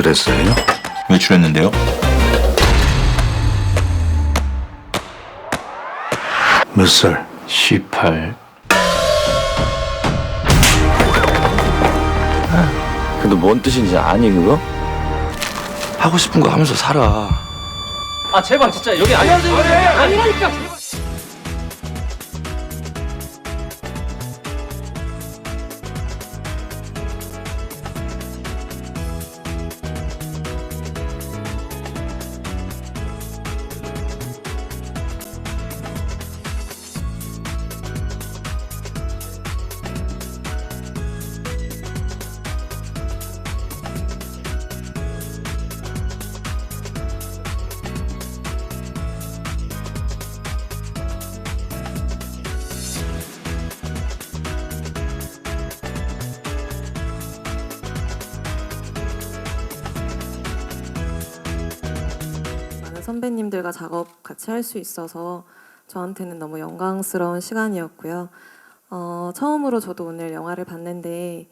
외출했어요? 외출했는데요. 몇 살? 18. 근데 뭔 뜻인지 아니 그거? 하고 싶은 거 하면서 살아. 아 제발 진짜 여기 아니라니까 아니라니까 제발. 선배님들과 작업 같이 할 수 있어서 저한테는 너무 영광스러운 시간이었고요. 어, 처음으로 저도 오늘 영화를 봤는데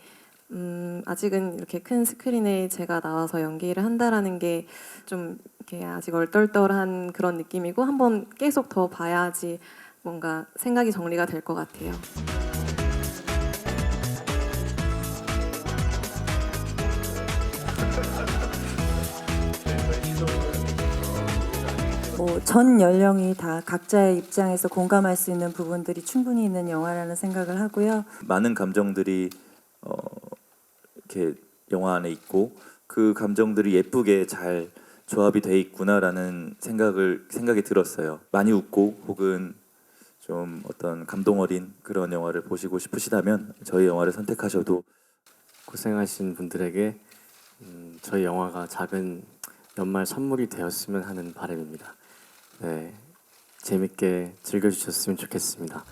음, 아직은 이렇게 큰 스크린에 제가 나와서 연기를 한다라는 게 좀 이렇게 아직 얼떨떨한 그런 느낌이고 한번 계속 더 봐야지 뭔가 생각이 정리가 될 것 같아요. 뭐 전 연령이 다 각자의 입장에서 공감할 수 있는 부분들이 충분히 있는 영화라는 생각을 하고요. 많은 감정들이 어, 이렇게 영화 안에 있고 그 감정들이 예쁘게 잘 조합이 돼 있구나라는 생각을 생각이 들었어요. 많이 웃고 혹은 좀 어떤 감동 어린 그런 영화를 보시고 싶으시다면 저희 영화를 선택하셔도 고생하신 분들에게 음, 저희 영화가 작은 연말 선물이 되었으면 하는 바람입니다. 네, 재밌게 즐겨주셨으면 좋겠습니다.